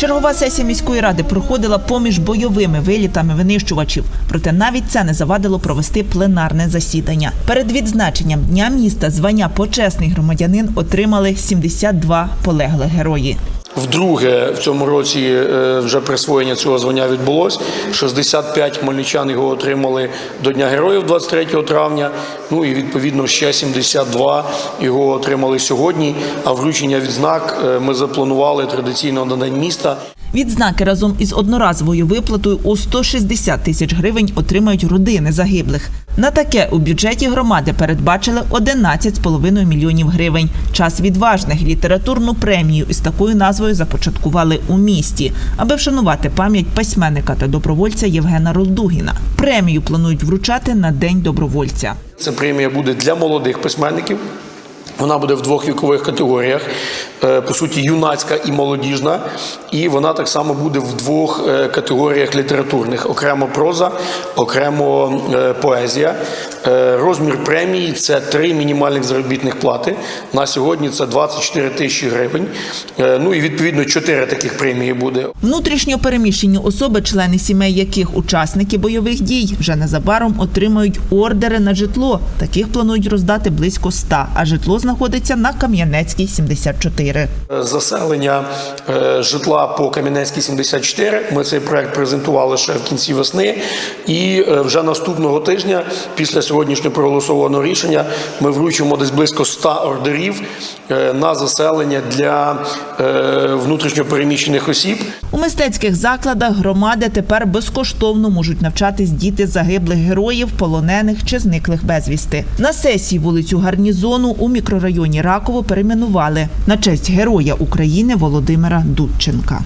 Чергова сесія міської ради проходила поміж бойовими вилітами винищувачів. Проте навіть це не завадило провести пленарне засідання. Перед відзначенням дня міста звання почесний громадянин отримали 72 полеглих герої. Вдруге в цьому році е, вже присвоєння цього звання відбулось. 65 хмельничан його отримали до Дня Героїв 23 травня. Ну і відповідно ще 72 його отримали сьогодні. А вручення відзнак е, ми запланували традиційно на день міста. Відзнаки разом із одноразовою виплатою у 160 тисяч гривень отримають родини загиблих. На таке у бюджеті громади передбачили 11,5 мільйонів гривень. Час відважних літературну премію із такою назвою започаткували у місті, аби вшанувати пам'ять письменника та добровольця Євгена Ролдугіна. Премію планують вручати на день добровольця. Це премія буде для молодих письменників. Вона буде в двох вікових категоріях, е, по суті, юнацька і молодіжна. І вона так само буде в двох е, категоріях літературних: окремо проза, окремо е, поезія. Розмір премії це три мінімальних заробітних плати. На сьогодні це 24 тисячі гривень. Ну і відповідно чотири таких премії буде. Внутрішньо переміщені особи, члени сімей яких учасники бойових дій, вже незабаром отримають ордери на житло. Таких планують роздати близько 100, а житло знаходиться на Кам'янецькій 74. Заселення е, житла по Кам'янецькій 74. Ми цей проект презентували ще в кінці весни. І е, вже наступного тижня, після сьогоднішнього проголосованого рішення, ми вручимо десь близько 100 ордерів е, на заселення для внутрішньопереміщених осіб. У мистецьких закладах громади тепер безкоштовно можуть навчатись діти загиблих героїв, полонених чи зниклих безвісти. На сесії вулицю гарнізону у мікрорайоні Раково перейменували на честь героя України Володимира Дудченка.